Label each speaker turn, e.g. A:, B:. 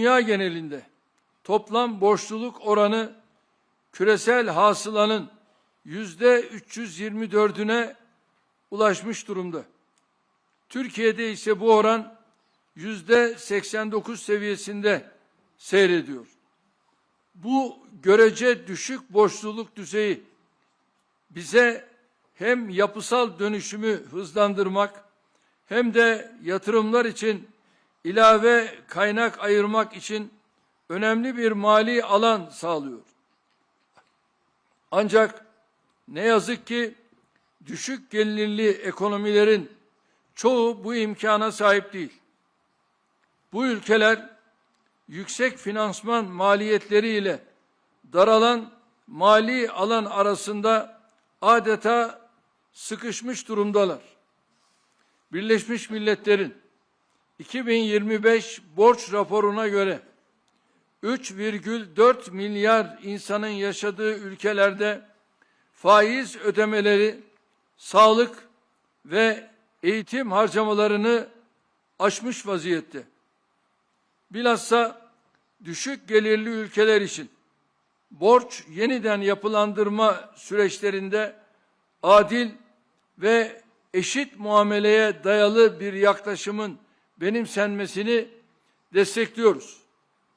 A: dünya genelinde toplam borçluluk oranı küresel hasılanın yüzde 324'üne ulaşmış durumda. Türkiye'de ise bu oran yüzde 89 seviyesinde seyrediyor. Bu görece düşük borçluluk düzeyi bize hem yapısal dönüşümü hızlandırmak hem de yatırımlar için ilave kaynak ayırmak için önemli bir mali alan sağlıyor. Ancak ne yazık ki düşük gelirli ekonomilerin çoğu bu imkana sahip değil. Bu ülkeler yüksek finansman maliyetleriyle daralan mali alan arasında adeta sıkışmış durumdalar. Birleşmiş Milletler'in 2025 borç raporuna göre 3,4 milyar insanın yaşadığı ülkelerde faiz ödemeleri, sağlık ve eğitim harcamalarını aşmış vaziyette. Bilhassa düşük gelirli ülkeler için borç yeniden yapılandırma süreçlerinde adil ve eşit muameleye dayalı bir yaklaşımın benimsenmesini destekliyoruz.